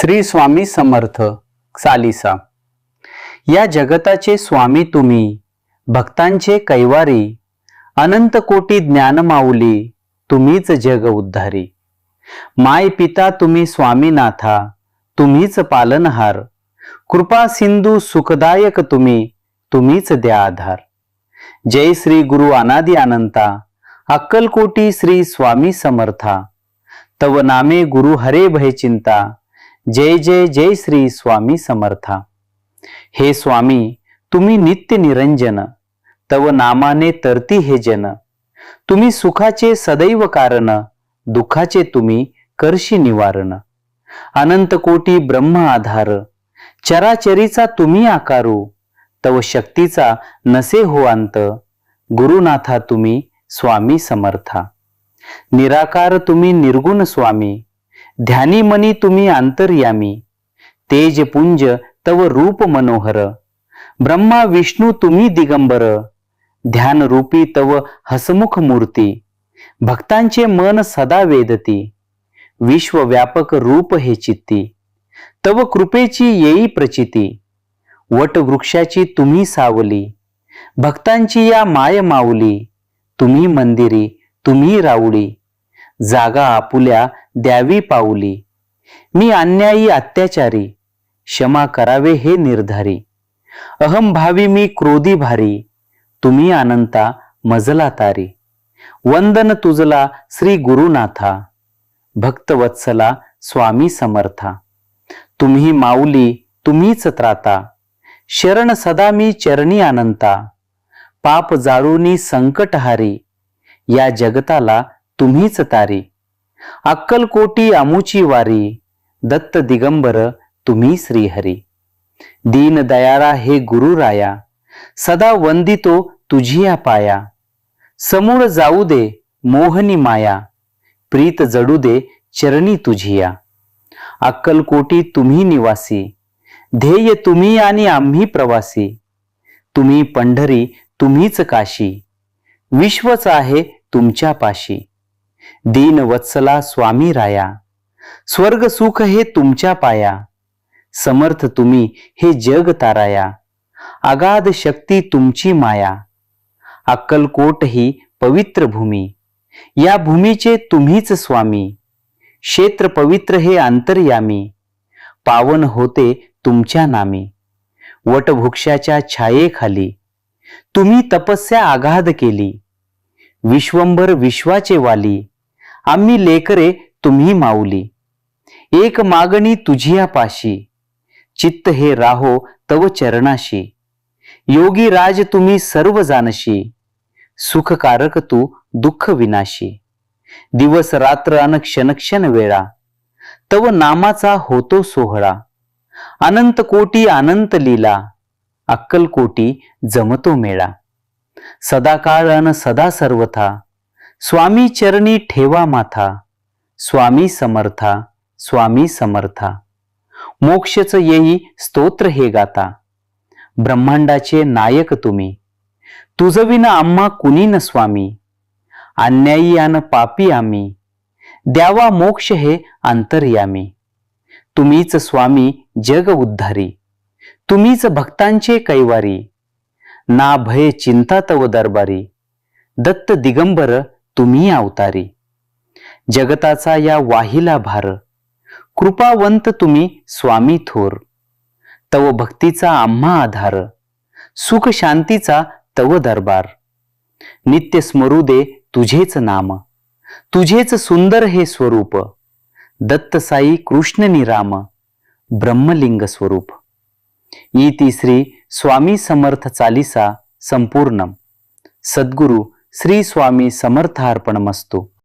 श्री स्वामी समर्थ चालिसा. या जगताचे स्वामी तुम्ही भक्तांचे कैवारी अनंत कोटी ज्ञान माऊली तुम्हीच जग उद्धारी. माय पिता तुम्ही स्वामीनाथा तुम्हीच पालनहार. कृपा सिंधू सुखदायक तुम्ही तुम्हीच द्या आधार जय श्री गुरु अनादि अनंता अक्कलकोटी श्री स्वामी समर्था. तव नामे गुरु हरे भय चिंता जय जय जय श्री स्वामी समर्था. हे स्वामी तुम्ही नित्य निरंजन तव नामाने तरती हे जन. तुम्ही सुखाचे सदैव कारण दुःखाचे तुम्ही करशी निवारण. अनंत कोटी ब्रह्म आधार चराचरीचा तुम्ही आकारू तव शक्तीचा नसे हो अंत गुरुनाथा तुम्ही स्वामी समर्था. निराकार तुम्ही निर्गुण स्वामी ध्यानी मनी तुम्ही अंतर्यामी तेज पुंज तव रूप मनोहर. ब्रह्मा विष्णू तुम्ही दिगंबर. ध्यान रूपी तव हसमुख मूर्ती. भक्तांचे मन सदा वेदती. विश्वव्यापक रूप हे चित्ती. तव कृपेची येई प्रचिती. वटवृक्षाची तुम्ही सावली. भक्तांची या माय माऊली. तुम्ही मंदिरी तुम्ही राऊळी जागा आपुल्या द्यावी पाऊली. मी अन्यायी अत्याचारी क्षमा करावे हे निर्धारी. अहमभावी मी क्रोधी भारी तुम्ही आनंता मजला तारी वंदन तुझला श्री गुरुनाथा भक्तवत्सला स्वामी समर्था. तुम्ही माऊली तुम्हीच त्राता. शरण सदा मी चरणी अनंता. पाप जाळूनी संकटहारी या जगताला तुम्हीच तारी. अक्कलकोटी आमुची वारी दत्त दिगंबर तुम्ही श्रीहरी. दीन दयारा हे गुरुराया सदा वंदितो तुझिया पाया. समूळ जाऊ दे मोहनी माया प्रीत जडू दे चरणी तुझिया. अक्कलकोटी तुम्ही निवासी ध्येय तुम्ही आणि आम्ही प्रवासी. तुम्ही पंढरी तुम्हीच काशी. विश्वच आहे तुमच्या पाशी. दीन वत्सला स्वामी राया. स्वर्ग सुख हे तुमच्या पाया. समर्थ तुम्ही हे जग ताराया. अगाध शक्ती तुमची माया. अक्कलकोट ही पवित्र भूमी. या भूमीचे तुम्हीच स्वामी. क्षेत्र पवित्र हे अंतर्यामी. पावन होते तुमच्या नामी. वटभुक्षाच्या छायेखाली. तुम्ही तपस्या आघाध केली. विश्वंभर विश्वाचे वाली. आम्ही लेकरे तुम्ही माऊली. एक मागणी तुझिया पाशी चित्त हे राहो तव चरणाशी. योगी राज तुम्ही सर्व जानशी सुखकारक तू दुःख विनाशी. दिवस रात्र अन क्षणक्षण वेळा. तव नामाचा होतो सोहळा. अनंत कोटी अनंत लीला. अक्कल कोटी जमतो मेळा. सदाकाळ अन सदा सर्वथा. स्वामी चरणी ठेवा माथा स्वामी समर्था स्वामी समर्था. मोक्षच येई स्तोत्र हे गाता. ब्रह्मांडाचे नायक तुम्ही. तुझविना आम्हा कुणी न स्वामी. अन्यायी अन पापी आम्ही. द्यावा मोक्ष हे अंतर्यामी. तुम्हीच स्वामी जग उद्धारी. तुम्हीच भक्तांचे कैवारी. ना भय चिंता तव दरबारी. दत्त दिगंबर तुम्ही अवतारी. जगताचा या वाहिला भार. कृपावंत तुम्ही स्वामी थोर. तव भक्तीचा आम्हा आधार. सुख शांतीचा तव दरबार. नित्य स्मरू दे तुझेच नाम. तुझेच सुंदर हे स्वरूप. दत्तसाई कृष्ण निराम. ब्रह्मलिंग स्वरूप. ई तिसरी स्वामी समर्थ चालिसा संपूर्णम. सद्गुरू श्री स्वामी समर्थार्पणमस्तु.